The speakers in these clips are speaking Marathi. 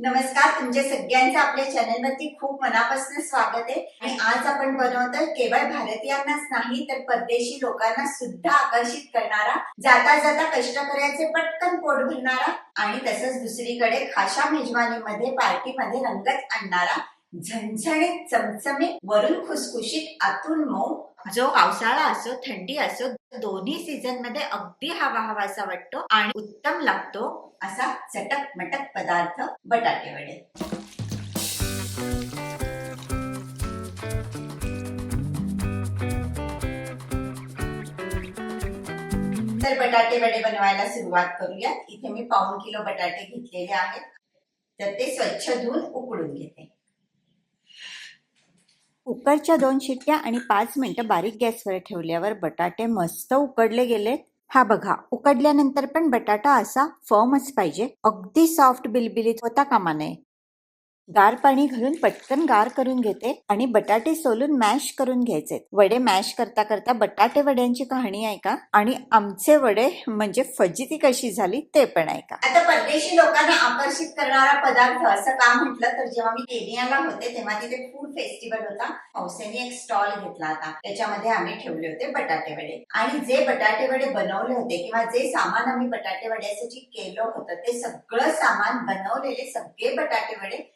नमस्कार तुमचे सगळ्यांचं आपल्या चॅनलवरती खूप मनापासून स्वागत आहे. आणि आज आपण बनवतोय केवळ भारतीयांनाच नाही तर परदेशी लोकांना सुद्धा आकर्षित करणारा जाता जाता कष्टकऱ्याचे पटकन पोट भरणारा आणि तसंच दुसरीकडे खाशा मेजवानीमध्ये पार्टीमध्ये रंगत आणणारा झणझणीत चमचमीत वरून खुसखुशीत आतून मऊ जो पावसाळा असो थंडी असो दोन्ही सीझनमध्ये अगदी हवा हवासा वाटतो आणि उत्तम लागतो असा चटक मटक पदार्थ बटाटे वडे. तर बटाटे वडे बनवायला सुरुवात करूयात. इथे मी पाऊण किलो बटाटे घेतलेले आहेत. तर ते स्वच्छ धुवून उकडून घेते. कुकरच्या दोन शिट्ट्या आणि पाच मिनिटं बारीक गॅसवर ठेवल्यावर बटाटे मस्त उकडले गेलेत. हा बघा उकडल्यानंतर पण बटाटा असा फर्मच पाहिजे. अगदी सॉफ्ट बिलबिलीत होता कामा नये. गार पाणी घालून पटकन गार करून घेते आणि बटाटे सोलून मॅश करून घ्यायचे. वडे मॅश करता करता बटाटे वड्यांची कहाणी ऐका आणि आमचे वडे म्हणजे फजिती कशी झाली ते पण ऐका. आता परदेशी लोकांना आकर्षित करणारा पदार्थ असं का म्हटलं तर जेव्हा मी केनियाला होते तेव्हा तिथे फूड फेस्टिवल होता. हौसेने एक स्टॉल घेतला होता. त्याच्यामध्ये आम्ही ठेवले होते बटाटे वडे. आणि जे बटाटे वडे बनवले होते किंवा जे सामान आम्ही बटाटे वड्यासाठी केलं होतं ते सगळं सामान बनवलेले सगळे बटाटे वडे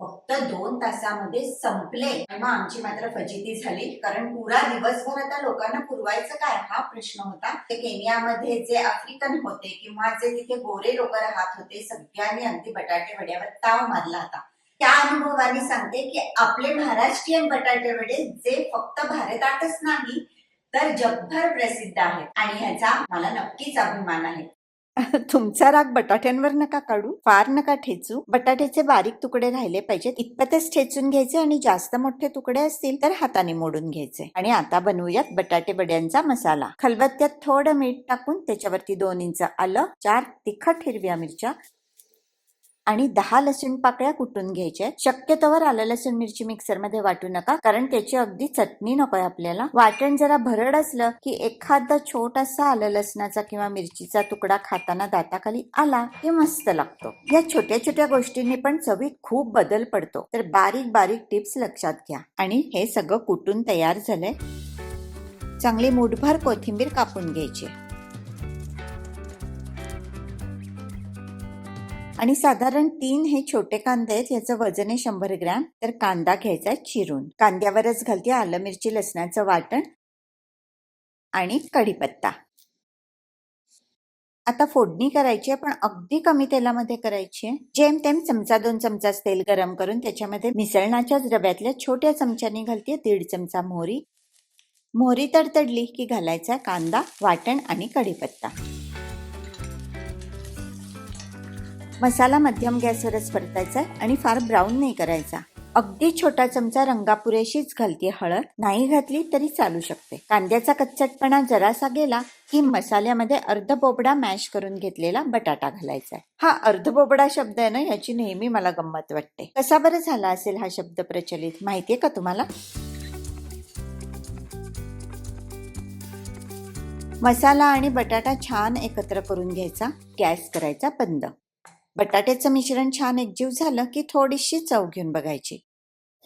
फक्त दोन तासामध्ये संपले. मग आमची मात्र फजिती झाली. कारण पुरा दिवसभर आता लोकांना पुरवायचं काय? हा प्रश्न होता. ते केनियामध्ये जे आफ्रिकन होते किंवा जे तिथे गोरे लोक राहत होते सगळ्यांनी अगदी बटाटे वड्यावर ताव मारला होता. त्या अनुभवाने सांगते की आपले महाराष्ट्रीयन बटाटे वडे जे फक्त भारतातच नाही तर जगभर प्रसिद्ध आहेत. आणि ह्याचा मला नक्कीच अभिमान आहे. तुमचा राग बटाट्यांवर नका काढू फार नका ठेचू. बटाट्याचे बारीक तुकडे राहिले पाहिजेत. इतपतच ठेचून घ्यायचे आणि जास्त मोठे तुकडे असतील तर हाताने मोडून घ्यायचे. आणि आता बनवूयात बटाटे बड्यांचा मसाला. खलबत्त्यात थोडं मीठ टाकून त्याच्यावरती दोन इंच आलं चार तिखट हिरव्या मिरच्या आणि दहा लसूण पाकळ्या कुटून घ्यायच्या. शक्यतोवर आलं लसूण मिरची मिक्सरमध्ये वाटू नका कारण त्याची अगदी चटणी नकोय आपल्याला. वाटण जरा भरड असलं की एखादा छोटासा आलं लसणाचा किंवा मिरचीचा तुकडा खाताना दाताखाली आला की मस्त लागतो. या छोट्या छोट्या गोष्टींनी पण चवीत खूप बदल पडतो. तर बारीक बारीक टिप्स लक्षात घ्या. आणि हे सगळं कुटून तयार झालंय. चांगली मुठभर कोथिंबीर कापून घ्यायची. आणि साधारण तीन हे छोटे कांदे आहेत याचं वजन आहे शंभर ग्रॅम. तर कांदा घ्यायचा चिरून. कांद्यावरच घालते आलं मिरची लसणाचं वाटण आणि कढीपत्ता. आता फोडणी करायची आहे पण अगदी कमी तेलामध्ये करायची आहे. जेमतेम चमचा दोन चमचाच तेल गरम करून त्याच्यामध्ये मिसळणाच्याच डब्यातल्या छोट्या चमच्याने घालते दीड चमचा मोहरी. मोहरी तडतडली की घालायचा कांदा वाटण आणि कढीपत्ता. मसाला मध्यम गॅसवरच परतायचा आणि फार ब्राऊन नाही करायचा. अगदी छोटा चमचा रंगापुरेशीच घालते हळद. नाही घातली तरी चालू शकते. कांद्याचा कच्चटपणा जरासा गेला की मसाल्यामध्ये अर्ध बोबडा मॅश करून घेतलेला बटाटा घालायचा हा अर्ध बोबडा शब्द आहे ना याची नेहमी मला गंमत वाटते. कसा बरं झाला असेल हा शब्द प्रचलित? माहितीये का तुम्हाला? मसाला आणि बटाटा छान एकत्र करून घ्यायचा. गॅस करायचा बंद. बटाट्याचं मिश्रण छान एकजीव झालं की थोडीशी चव घेऊन बघायची.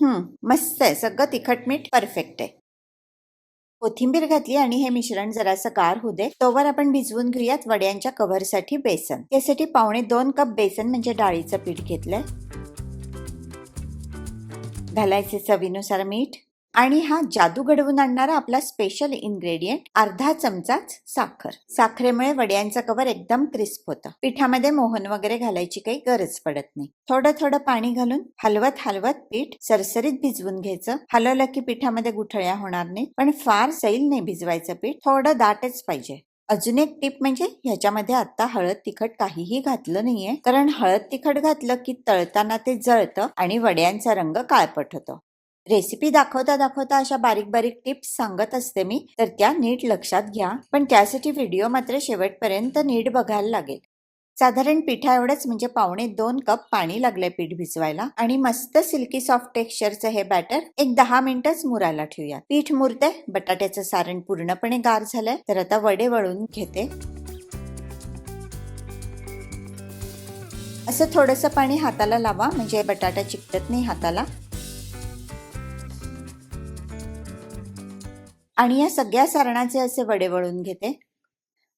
हम्म मस्त आहे. सगळं तिखट मीठ परफेक्ट आहे. कोथिंबीर घातली आणि हे मिश्रण जरासं गार होऊ दे. तोवर आपण भिजवून घेऊयात वड्यांच्या कव्हरसाठी बेसन. त्यासाठी पावणे दोन कप बेसन म्हणजे डाळीचं पीठ घेतलंय. घालायचे चवीनुसार मीठ. आणि हा जादू घडवून आणणारा आपला स्पेशल इन्ग्रेडियंट अर्धा चमचाच साखर. साखरेमुळे वड्यांचं कवर एकदम क्रिस्प होतं. पिठामध्ये मोहन वगैरे घालायची काही गरज पडत नाही. थोडं थोडं पाणी घालून हलवत हलवत पीठ सरसरीत भिजवून घ्यायचं. हलवलं की पिठामध्ये गुठळ्या होणार नाही पण फार सैल नाही भिजवायचं पीठ. थोडं दाटच पाहिजे. अजून एक टिप म्हणजे ह्याच्यामध्ये आता हळद तिखट काहीही घातलं नाहीये. कारण हळद तिखट घातलं की तळताना ते जळतं आणि वड्यांचा रंग काळपट होतो. रेसिपी दाखवता दाखवता अशा बारीक बारीक टिप्स सांगत असते मी तर त्या नीट लक्षात घ्या. पण त्यासाठी व्हिडिओ मात्र शेवटपर्यंत नीट बघायला लागेल. साधारण पिठा एवढंच म्हणजे पावणे दोन कप पाणी लागलंय पीठ भिजवायला. आणि मस्त सिल्की सॉफ्ट टेक्स्चरचं हे बॅटर एक दहा मिनिटच मुरायला ठेवूया पीठ मुरते बटाट्याचं सारण पूर्णपणे गार झालंय तर आता वडे वळून घेते. असं थोडंसं पाणी हाताला लावा म्हणजे बटाटा चिकटत नाही हाताला. आणि या सगळ्या सारणाचे असे वडे वळून घेते.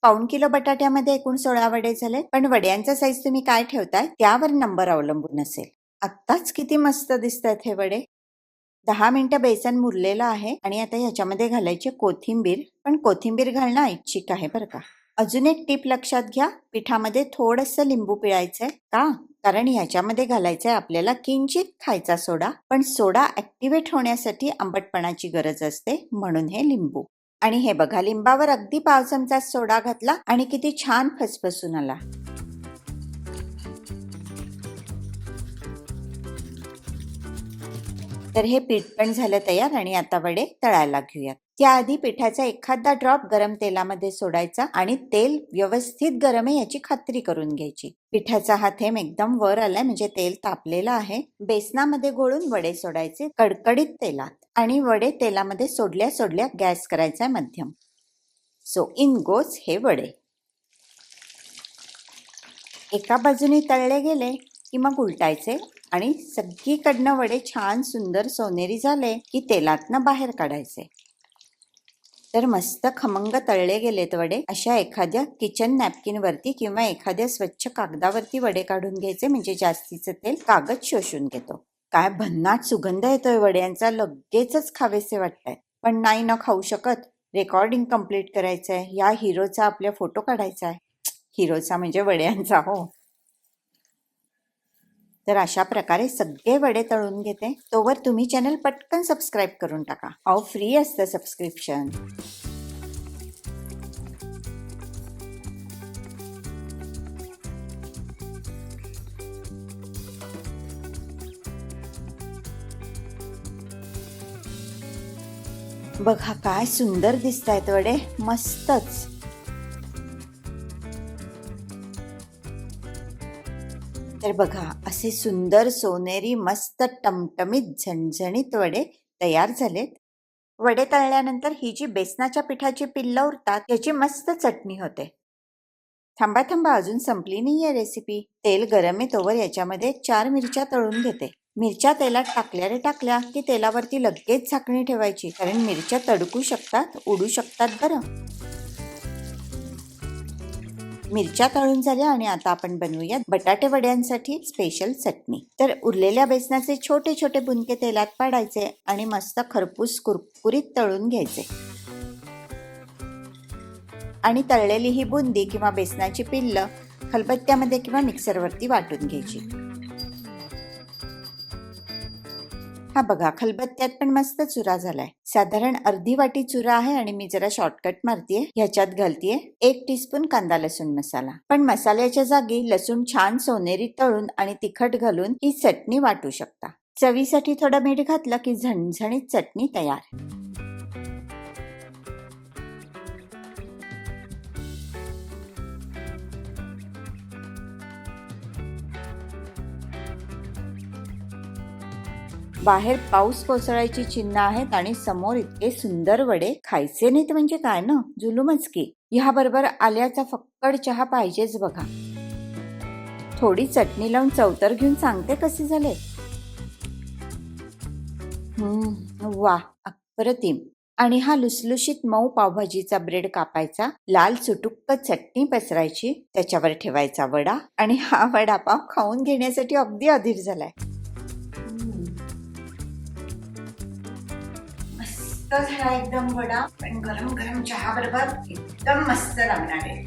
पाऊण किलो बटाट्यामध्ये एकूण सोळा वडे झाले. पण वड्यांचा साईज तुम्ही काय ठेवताय? त्यावर नंबर अवलंबून असेल. आत्ताच किती मस्त दिसत आहेत हे वडे. दहा मिनिटं बेसन मुरलेलं आहे आणि आता ह्याच्यामध्ये घालायची कोथिंबीर. पण कोथिंबीर घालणं ऐच्छिक आहे बरं का. अजून एक टीप लक्षात घ्या. पिठामध्ये थोडंसं लिंबू पिळायचंय का? कारण ह्याच्यामध्ये घालायचंय आपल्याला किंचित खायचा सोडा पण सोडा ऍक्टिव्हेट होण्यासाठी आंबटपणाची गरज असते म्हणून हे लिंबू. आणि हे बघा लिंबावर अगदी पाव चमचा सोडा घातला आणि किती छान फसफसून आला. तर हे पीठ पण झालं तयार आणि आता वडे तळायला घेऊयात. त्याआधी पिठाचा एखादा ड्रॉप गरम तेलामध्ये सोडायचा आणि तेल व्यवस्थित गरम आहे याची खात्री करून घ्यायची. पिठाचा हा थेंब एकदम वर आलाय म्हणजे तेल तापलेलं आहे. बेसनामध्ये गोळून वडे सोडायचे कडकडीत तेलात आणि वडे तेलामध्ये सोडल्या सोडल्या गॅस करायचा मध्यम. सो इन गोज हे वडे. एका बाजूने तळले गेले की मग उलटायचे. आणि सगळीकडनं वडे छान सुंदर सोनेरी झाले की तेलातनं बाहेर काढायचे. तर मस्त खमंग तळले गेलेत वडे. अशा एखाद्या किचन नॅपकिन वरती किंवा एखाद्या स्वच्छ कागदावरती वडे काढून घ्यायचे म्हणजे जास्तीचं तेल कागद शोषून घेतो. काय भन्नाट सुगंध येतोय वड्यांचा लगेचच खावेसे वाटतंय. पण नाही ना खाऊ शकत. रेकॉर्डिंग कंप्लीट करायचंय. या हिरोचा आपल्या फोटो काढायचा आहे हिरोचा म्हणजे वड्यांचा हो. तर अशा प्रकारे सगळे वडे तळून घेते. तोवर तुम्ही चॅनल पटकन सबस्क्राईब करून टाका. अहो फ्री असतं सबस्क्रिप्शन बघा काय सुंदर दिसत आहेत वडे. मस्तच. तर बघा असे सुंदर सोनेरी मस्त टमटमीत झणझणीत वडे तयार झालेत. वडे तळल्यानंतर ही जी बेसनाच्या पिठाची पिल्ल उरतात याची मस्त चटणी होते. थांबा थांबा अजून संपली नाही आहे रेसिपी. तेल गरम आहे तोवर याच्यामध्ये चार मिरच्या तळून घेते. मिरच्या तेलात टाकल्या रे टाकल्या की तेलावरती लगेच झाकणी ठेवायची कारण मिरच्या तडकू शकतात उडू शकतात बरं. मिरच्या तळून झाल्या आणि आता आपण बनवूया बटाटे वड्यांसाठी स्पेशल चटणी. तर उरलेल्या बेसनाचे छोटे छोटे बुंदके तेलात पाडायचे आणि मस्त खरपूस कुरकुरीत तळून घ्यायचे. आणि तळलेली ही बुंदी किंवा बेसनाची पिल्ल खलबत्त्यामध्ये किंवा मिक्सरवरती वाटून घ्यायची. हा बघा खलबत्त्यात पण मस्त चुरा झालाय. साधारण अर्धी वाटी चुरा आहे आणि मी जरा शॉर्टकट मारतीये ह्याच्यात घालतीये एक टीस्पून कांदा लसूण मसाला. पण मसाल्याच्या जागी लसूण छान सोनेरी तळून आणि तिखट घालून ही चटणी वाटू शकता. चवीसाठी थोडं मीठ घातलं की झणझणीत चटणी तयार. बाहेर पाऊस कोसळायची चिन्ह आहेत आणि समोर इतके सुंदर वडे खायचे नाहीत म्हणजे काय ना? जुलूमच की. ह्याबरोबर आल्याचा फक्कड चहा पाहिजेच बघा. थोडी चटणी लावून चवतर घेऊन सांगते कसे झाले. वा अप्रतिम. आणि हा लुसलुशीत मऊ पावभाजीचा ब्रेड कापायचा लाल सुटुक्क चटणी पसरायची त्याच्यावर ठेवायचा वडा आणि हा वडापाव खाऊन घेण्यासाठी अगदी अधीर झालाय. मस्त झाला एकदम वडा पण गरम गरम चहा बरोबर एकदम मस्त लागणार आहे.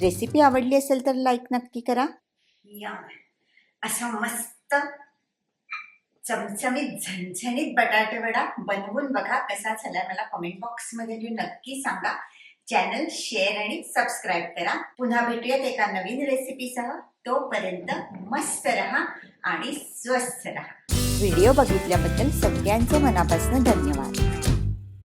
रेसिपी आवडली असेल तर लाईक नक्की करा. या असा मस्त चमचमीत झणझणीत बटाटे वडा बनवून बघा कसा झाला मला कमेंट बॉक्समध्ये लिहून नक्की सांगा. चॅनल शेअर आणि सबस्क्राईब करा. पुन्हा भेटूयात एका नवीन रेसिपीसह तोपर्यंत मस्त रहा आणि स्वस्थ रहा. व्हिडिओ बघितल्याबद्दल सगळ्यांचे मनापासून धन्यवाद.